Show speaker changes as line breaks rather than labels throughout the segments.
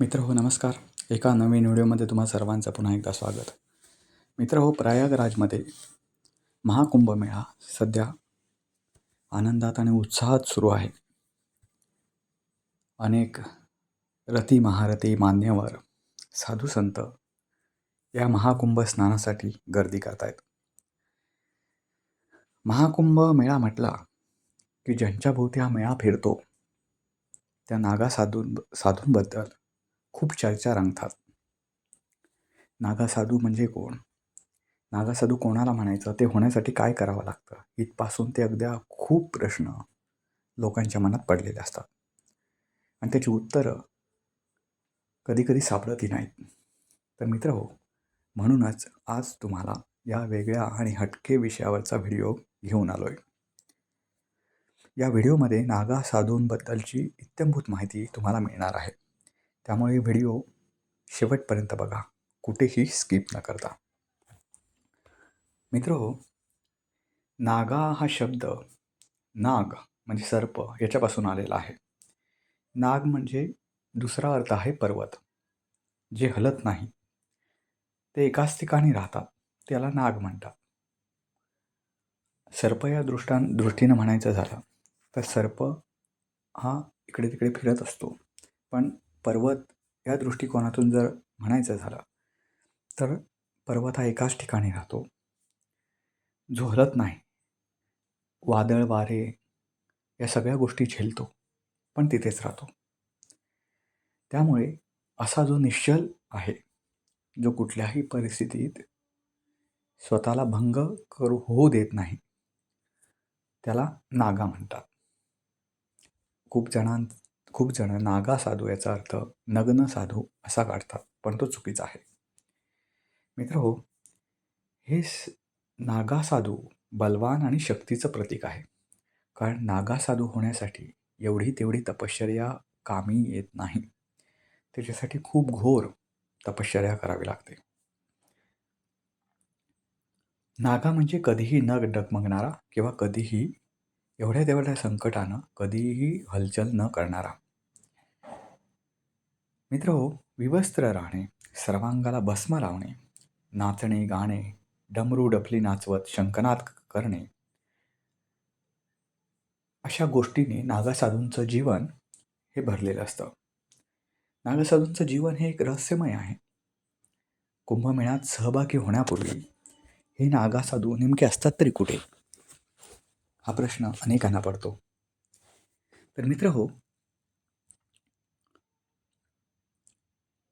मित्र हो नमस्कार. एका नवीन व्हिडिओमध्ये तुम्हा सर्वांचं पुन्हा एकदा स्वागत. मित्र हो प्रयागराजमध्ये महाकुंभमेळा सध्या आनंदात आणि उत्साहात सुरू आहे. अनेक रती महारथी मान्यवर साधू संत या महाकुंभ स्नानासाठी गर्दी करतायत. महाकुंभ मेळा म्हटला की ज्यांच्या भोवती हा मेळा फिरतो त्या नागा साधू साधूंबद्दल खूप चर्चा रंगतात. नागासाधू म्हणजे कोण? नागासाधू कोणाला म्हणायचं? ते होण्यासाठी काय करावं लागतं? इथपासून ते अगद्या खूप प्रश्न लोकांच्या मनात पडलेले असतात. आणि त्याची उत्तरं कधीकधी सापडतही नाहीत. तर मित्र हो म्हणूनच आज तुम्हाला या वेगळ्या आणि हटके विषयावरचा व्हिडिओ घेऊन आलो आहे या व्हिडिओमध्ये नागा साधूंबद्दलची इत्यंभूत माहिती तुम्हाला मिळणार आहे. त्यामुळे व्हिडिओ शेवटपर्यंत बघा. कुठेही स्किप न करता. मित्र नागा हा शब्द नाग म्हणजे सर्प याच्यापासून आलेला आहे. नाग म्हणजे दुसरा अर्थ आहे पर्वत जे हलत नाही. ते एकाच ठिकाणी राहतात त्याला नाग म्हणतात. सर्प या दृष्टां दृष्टीनं म्हणायचं झालं तर सर्प हा इकडे तिकडे फिरत असतो. पण पर्वत या दृष्टिकोनातून जर म्हणायचं झालं तर पर्वत हा एकाच ठिकाणी राहतो. झोलत नाही. वादळ वारे या सगळ्या गोष्टी झेलतो पण तिथेच राहतो. त्यामुळे असा जो निश्चल आहे जो कुठल्याही परिस्थितीत स्वतःला भंग करू होऊ देत नाही त्याला नागा म्हणतात. खूप जणां खूप जण नागा साधू याचा अर्थ नग्न साधू असा काढतात पण तो चुकीचा आहे. मित्र हो हे नागा साधू बलवान आणि शक्तीचं प्रतीक आहे. कारण नागा साधू होण्यासाठी एवढी तेवढी तपश्चर्या कामी येत नाही. त्याच्यासाठी खूप घोर तपश्चर्या करावी लागते. नागा म्हणजे कधीही न डगमगणारा किंवा कधीही एवढ्या तेवढ्या संकटानं कधीही हलचल न करणारा. मित्र हो विवस्त्र राहणे सर्वांगाला भस्म लावणे नाचणे गाणे डमरू डफली नाचवत शंकनाद करणे अशा गोष्टीने नागासाधूंचं जीवन हे भरलेलं असतं. नागसाधूंचं जीवन हे एक रहस्यमय आहे. कुंभमेळ्यात सहभागी होण्यापूर्वी हे नागासाधू नेमके असतात तरी कुठे? हा प्रश्न अनेकांना पडतो. तर मित्र हो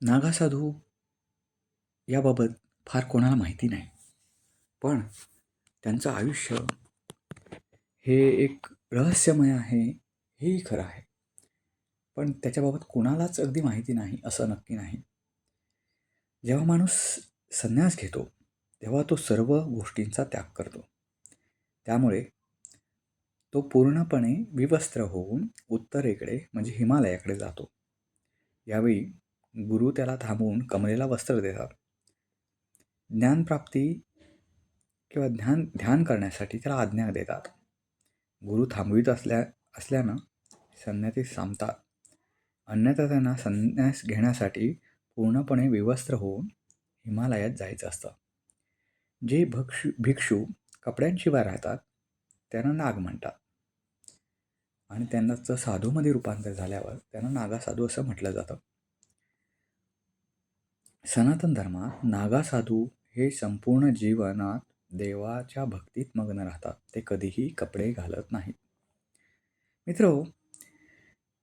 नागासाधू याबाबत फार कोणाला माहिती नाही. पण त्यांचं आयुष्य हे एक रहस्यमय आहे हेही खरं आहे. पण त्याच्याबाबत कोणालाच अगदी माहिती नाही असं नक्की नाही. जेव्हा माणूस संन्यास घेतो तेव्हा तो सर्व गोष्टींचा त्याग करतो. त्यामुळे तो पूर्णपणे विवस्त्र होऊन उत्तरेकडे म्हणजे हिमालयाकडे जातो. यावेळी गुरु त्याला थांबवून कमरेला वस्त्र देतात. ज्ञानप्राप्ती किंवा ध्यान ध्यान करण्यासाठी त्याला आज्ञा देतात. गुरु थांबवीत असल्या असल्यानं संन्यासी सांगतात. अन्यथा त्यांना संन्यास घेण्यासाठी पूर्णपणे विवस्त्र होऊन हिमालयात जायचं असतं. जे भक्षु भिक्षू कपड्यांशिवाय राहतात त्यांना नाग म्हणतात. आणि त्यांनाचं साधूमध्ये रूपांतर झाल्यावर त्यांना नागा साधू असं म्हटलं जातं. सनातन धर्मात नागा साधू हे संपूर्ण जीवनात देवाच्या भक्तीत मग्न राहतात. ते कधीही कपडे घालत नाहीत. मित्र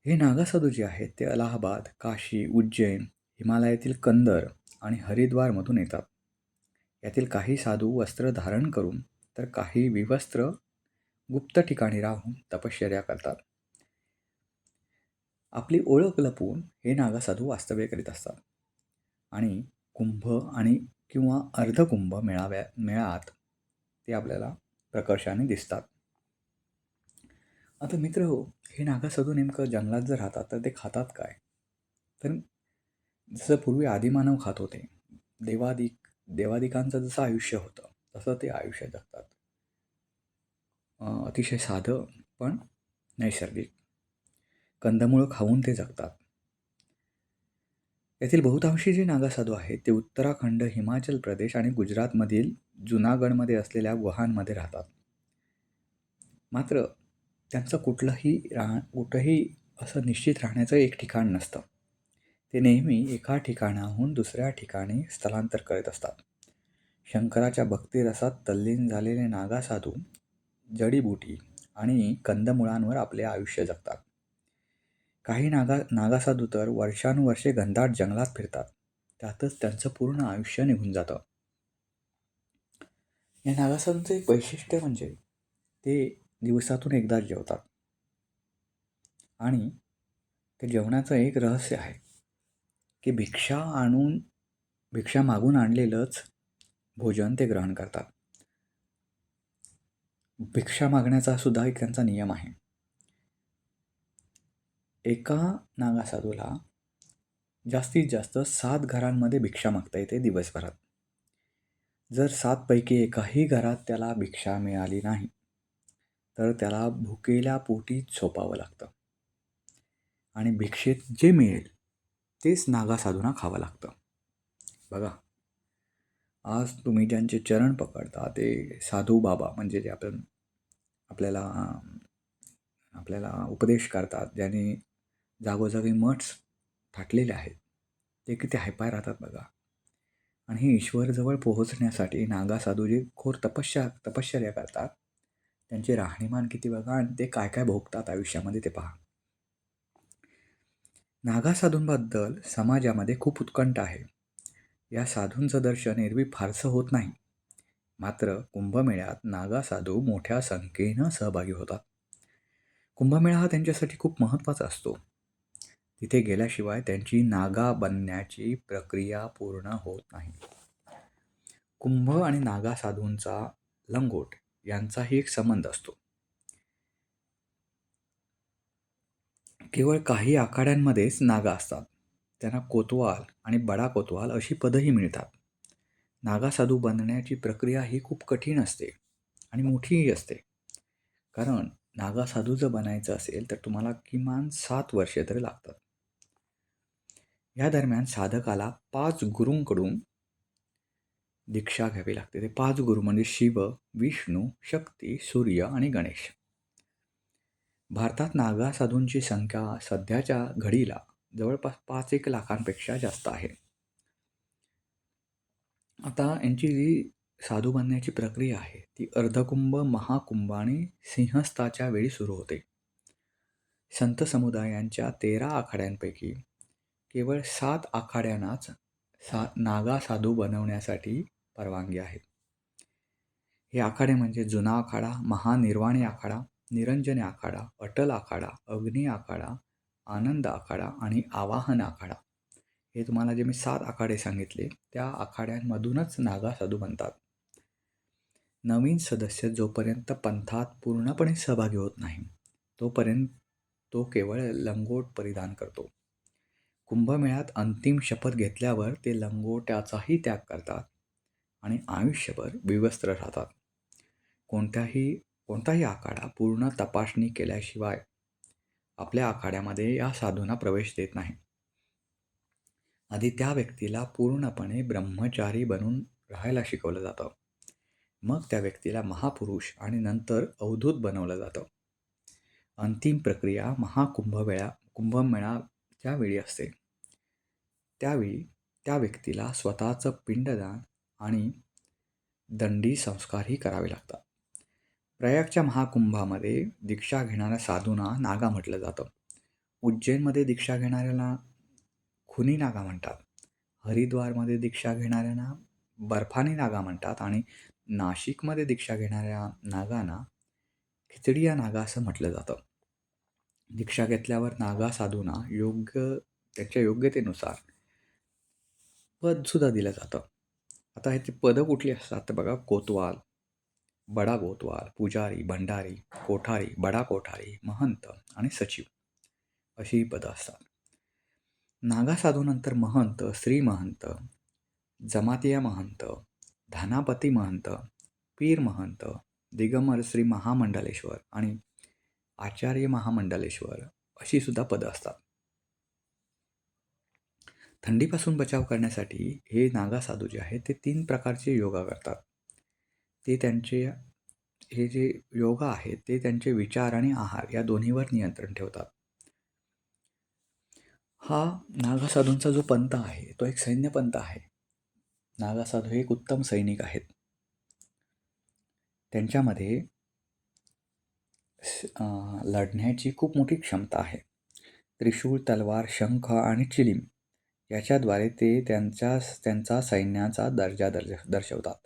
हे नागासाधू जे आहेत ते अलाहाबाद काशी उज्जैन हिमालयातील कंदर आणि हरिद्वारमधून येतात. यातील काही साधू वस्त्र धारण करून तर काही विवस्त्र गुप्त ठिकाणी राहून तपश्चर्या करतात. आपली ओळख लपवून हे नागासाधू वास्तव्य करीत असतात. आणि कुंभ आणि किंवा अर्धकुंभ मेळाव्या मेळात ते आपल्याला प्रकर्षाने दिसतात. आता मित्र हो हे नागासाधू नेमकं जंगलात जर राहतात तर ते खातात काय? तर जसं पूर्वी आदिमानव खात होते देवादिक देवादिकांचं जसं आयुष्य होतं तसं ते आयुष्य जगतात. अतिशय साधं पण नैसर्गिक. कंदमुळं खाऊन ते जगतात. येथील बहुतांशी जे नागा साधू आहेत ते उत्तराखंड हिमाचल प्रदेश आणि गुजरातमधील जुनागडमध्ये असलेल्या गुहांमध्ये राहतात. मात्र त्यांचं कुठलंही राह कुठंही असं निश्चित राहण्याचं एक ठिकाण नसतं. ते नेहमी एका ठिकाणाहून दुसऱ्या ठिकाणी स्थलांतर करत असतात. शंकराच्या भक्तिरसात तल्लीन झालेले नागासाधू जडीबुटी आणि कंदमुळांवर आपले आयुष्य जगतात. काही नागा नागासाधू तर वर्षानुवर्षे घनदाट जंगलात फिरतात. त्यातच त्यांचं पूर्ण आयुष्य निघून जातं. या नागासाधूंचं एक वैशिष्ट्य म्हणजे ते दिवसातून एकदा जेवतात. आणि ते जेवणाचं एक रहस्य आहे की भिक्षा आणून भिक्षा मागून आणलेलंच भोजन ते ग्रहण करतात. भिक्षा मागण्याचा सुद्धा एक त्यांचा नियम आहे. एका नागासाधूला जास्तीत जास्त सात घरांमध्ये भिक्षा मागता येते दिवसभरात. जर सातपैकी एकाही घरात त्याला भिक्षा मिळाली नाही तर त्याला भुकेल्या पोटी झोपावं लागतं. आणि भिक्षेत जे मिळेल तेच नागासाधूंना खावं लागतं. बघा आज तुम्ही ज्यांचे चरण पकडता ते साधू बाबा म्हणजे जे आपण आपल्याला आपल्याला उपदेश करतात ज्याने जागोजागी मठ थाटलेले आहेत ते किती हायपाय राहतात बघा. आणि हे ईश्वरजवळ पोहोचण्यासाठी नागा साधू जे खोर तपश्या तपश्चर्या करतात. त्यांचे राहणीमान किती बघा आणि ते काय काय भोगतात आयुष्यामध्ये ते पहा. नागा साधूंबद्दल समाजामध्ये खूप उत्कंठ आहे. या साधूंचं दर्शन एरवी फारसं होत नाही. मात्र कुंभमेळ्यात नागा साधू मोठ्या संख्येनं सहभागी होतात. कुंभमेळा हा त्यांच्यासाठी खूप महत्त्वाचा असतो. तिथे गेल्याशिवाय त्यांची नागा बनण्याची प्रक्रिया पूर्ण होत नाही. कुंभ आणि नागा साधूंचा लंगोट यांचाही एक संबंध असतो. केवळ काही आखाड्यांमध्येच नागा असतात. त्यांना कोतवाल आणि बडा कोतवाल अशी पदंही मिळतात. नागा साधू बनण्याची प्रक्रिया ही खूप कठीण असते आणि मोठीही असते. कारण नागा साधू जर बनायचं असेल तर तुम्हाला किमान सात वर्षे तरी लागतात. या दरम्यान साधकाला पाच गुरूंकडून दीक्षा घ्यावी लागते. ते पाच गुरु म्हणजे शिव विष्णू शक्ती सूर्य आणि गणेश. भारतात नागा साधूंची संख्या सध्याच्या घडीला जवळपास पाच एक लाखांपेक्षा जास्त आहे. आता यांची जी साधू बनण्याची प्रक्रिया आहे ती अर्धकुंभ महाकुंभ आणि सिंहस्थाच्या वेळी सुरू होते. संत समुदायांच्या तेरा आखाड्यांपैकी केवळ सात आखाड्यांनाच सा नागा साधू बनवण्यासाठी परवानगी आहे. हे आखाडे म्हणजे जुना आखाडा महानिर्वाणी आखाडा निरंजने आखाडा अटल आखाडा अग्नी आखाडा आनंद आखाडा आणि आवाहन आखाडा. हे तुम्हाला जे मी सात आखाडे सांगितले त्या आखाड्यांमधूनच नागा साधू बनतात. नवीन सदस्य जोपर्यंत पंथात पूर्णपणे सहभागी होत नाही तोपर्यंत तो केवळ लंगोट परिधान करतो. कुंभमेळ्यात अंतिम शपथ घेतल्यावर ते लंगोट्याचाही त्याग करतात आणि आयुष्यभर विवस्त्र राहतात. कोणत्याही कोणताही आखाडा पूर्ण तपासणी केल्याशिवाय आपल्या आखाड्यामध्ये या साधूंना प्रवेश देत नाही. आधी त्या व्यक्तीला पूर्णपणे ब्रह्मचारी बनून राहायला शिकवलं जातं. मग त्या व्यक्तीला महापुरुष आणि नंतर अवधूत बनवलं जातं. अंतिम प्रक्रिया महाकुंभमेळा कुंभमेळाच्या वेळी असते. त्यावेळी त्या व्यक्तीला स्वतःचं पिंडदान आणि दंडी संस्कारही करावे लागतात. प्रयागच्या महाकुंभामध्ये दीक्षा घेणाऱ्या साधूंना नागा म्हटलं जातं. उज्जैनमध्ये दीक्षा घेणाऱ्याला खुनी नागा म्हणतात. हरिद्वारमध्ये दीक्षा घेणाऱ्यांना बर्फानी नागा म्हणतात आणि नाशिकमध्ये दीक्षा घेणाऱ्या नागांना खिचडिया नागा असं म्हटलं जातं. दीक्षा घेतल्यावर नागा साधूंना योग्य त्याच्या योग्यतेनुसार पदसुद्धा दिलं जातं. आता ह्याची पदं कुठली असतात तर बघा कोतवाल बडा गोतवाल पुजारी भंडारी कोठारी बडा कोठारी महंत आणि सचिव अशी पदं असतात. नागा साधूनंतर महंत श्री महंत जमातिया महंत धानापती महंत पीर महंत दिगंबर श्री महामंडलेश्वर आणि आचार्य महामंडलेश्वर अशी सुद्धा पदं असतात. थंडीपासून बचाव करण्यासाठी हे नागा साधू जे आहेत ते तीन प्रकारचे योगा करतात. ते त्यांचे हे जे योगा आहेत ते त्यांचे विचार आणि आहार या दोन्हीवर नियंत्रण ठेवतात. हा नागा साधूंचा जो पंथ आहे तो एक सैन्यपंथ आहे. नागा साधू हे एक उत्तम सैनिक आहेत. त्यांच्यामध्ये लढण्याची खूप मोठी क्षमता आहे. त्रिशूळ तलवार शंख आणि चिलीम याच्याद्वारे ते त्यांच्या त्यांचा सैन्याचा दर्जा दर्ज दर्शवतात.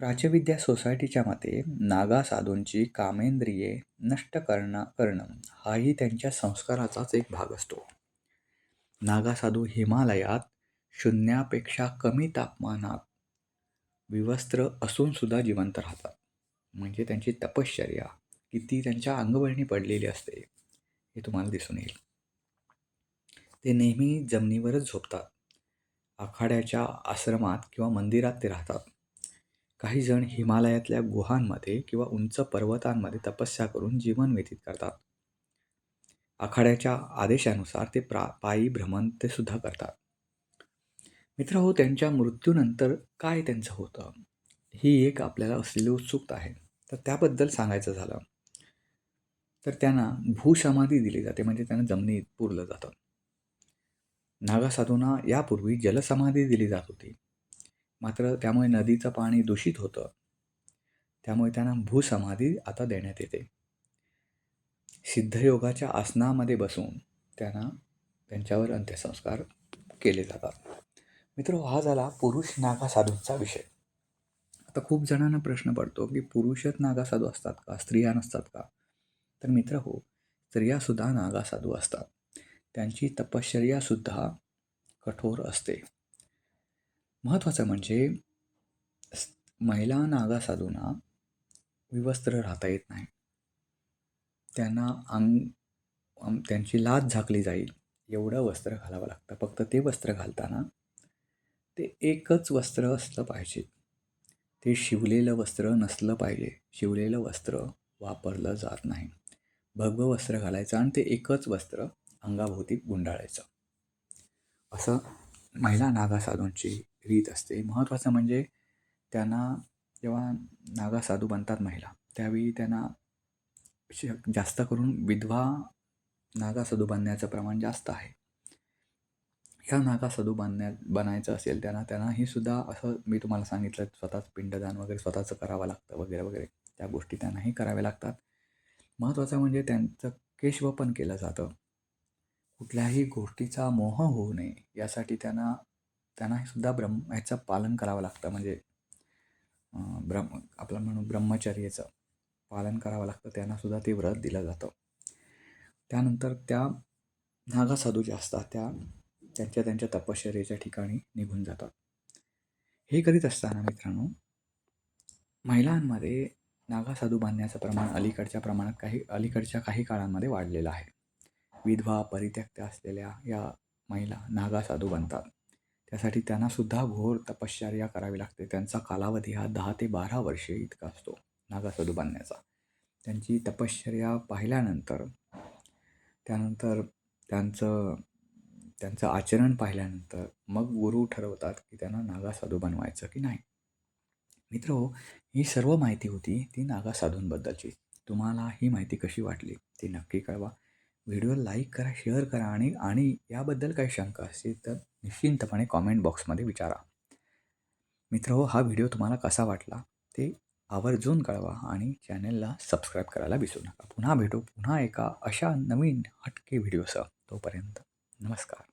प्राच्यविद्या सोसायटीच्या मते नागा साधूंची कामेंद्रिये नष्ट करणं करणं हाही त्यांच्या संस्काराचाच एक भाग असतो. नागा साधू हिमालयात शून्यापेक्षा कमी तापमानात विवस्त्र असूनसुद्धा जिवंत राहतात. म्हणजे त्यांची तपश्चर्या किती त्यांच्या अंगवळणी पडलेली असते हे तुम्हाला दिसून येईल. ते नेहमी जमिनीवरच झोपतात. आखाड्याच्या आश्रमात किंवा मंदिरात ते राहतात. काही जण हिमालयातल्या गुहांमध्ये किंवा उंच पर्वतांमध्ये तपस्या करून जीवन व्यतीत करतात. आखाड्याच्या आदेशानुसार ते प्रा पायी भ्रमण ते सुद्धा करतात. मित्र हो त्यांच्या मृत्यूनंतर काय त्यांचं होतं? ही एक आपल्याला असलेली उत्सुकता आहे. तर त्याबद्दल सांगायचं झालं तर त्यांना भूसमाधी दिली जाते म्हणजे त्यांना जमिनीत पुरलं जातं. नागासाधूंना यापूर्वी जलसमाधी दिली जात होती. मात्र त्यामुळे नदीचं पाणी दूषित होतं. त्यामुळे त्यांना भूसमाधी आता देण्यात येते. सिद्धयोगाच्या आसनामध्ये बसून त्यांना त्यांच्यावर अंत्यसंस्कार केले जातात. मित्र हा झाला पुरुष नागा साधूंचा विषय. आता खूप जणांना प्रश्न पडतो की पुरुषच नागा साधू असतात का? स्त्रिया नसतात का? तर मित्र हो स्त्रियासुद्धा नागा साधू असतात. त्यांची तपश्चर्यासुद्धा कठोर असते. महत्त्वाचं म्हणजे महिला नागा साधूंना विवस्त्र राहता येत नाही. त्यांना अंग त्यांची लाज झाकली जाईल एवढं वस्त्र घालावं लागतं. फक्त ते वस्त्र घालताना ते एकच वस्त्र असलं पाहिजे. ते शिवलेलं वस्त्र नसलं पाहिजे. शिवलेलं वस्त्र वापरलं जात नाही. भगवं वस्त्र घालायचं आणि ते एकच वस्त्र अंगाभोवती गुंडाळायचं. असं महिला नागा साधूंची रीत असते. महत्त्वाचं म्हणजे त्यांना जेव्हा नागा साधू बनतात महिला त्यावेळी त्यांना श- जास्त करून विधवा नागा साधू बनण्याचं प्रमाण जास्त आहे. ह्या नागा साधू बनण्या बनायचं असेल त्यांना त्यांनाही सुद्धा असं मी तुम्हाला सांगितलं स्वतःच पिंडदान वगैरे स्वतःचं करावं लागतं वगैरे वगैरे. त्या गोष्टी त्यांनाही कराव्या लागतात. महत्त्वाचं म्हणजे त्यांचं केशवपन केलं जातं. कुठल्याही गोष्टीचा मोह होऊ नये यासाठी त्यांना त्यांनाही सुद्धा ब्रह्म ह्याचं पालन करावं लागतं. म्हणजे ब्रह्म आपलं म्हणू ब्रह्मचर्याचं पालन करावं लागतं. त्यांनासुद्धा ते व्रत दिलं जातं. त्यानंतर त्या नागा साधू ज्या असतात त्या त्यांच्या त्यांच्या तपश्चर्याच्या ठिकाणी निघून जातात. हे करीत असताना मित्रांनो महिलांमध्ये नागा साधू बांधण्याचं प्रमाण अलीकडच्या प्रमाणात काही अलीकडच्या काही काळांमध्ये वाढलेलं आहे. विधवा परित्यक्त्या असलेल्या या महिला नागा साधू बनतात. त्यासाठी त्यांनासुद्धा घोर तपश्चर्या करावी लागते. त्यांचा कालावधी हा दहा ते बारा वर्षे इतका असतो नागा साधू बांधण्याचा त्यांची तपश्चर्या पाहिल्यानंतर त्यानंतर त्यांचं त्यांचं आचरण पाहिल्यानंतर मग गुरु ठरवतात की त्यांना नागा साधू बनवायचं की नाही. मित्र ही सर्व माहिती होती ती नागा साधूंबद्दलची तुम्हाला ही माहिती कशी वाटली ती नक्की कळवा. व्हिडिओ लाईक करा शेअर करा आणि आणि याबद्दल काही शंका असतील तर निश्चिंतपणे कॉमेंट बॉक्समध्ये विचारा. मित्र हो हा व्हिडिओ तुम्हाला कसा वाटला ते आवर्जून कळवा आणि चॅनलला सबस्क्राईब करायला विसरू नका. पुन्हा भेटू पुन्हा एका अशा नवीन हटके व्हिडिओसह तोपर्यंत नमस्कार.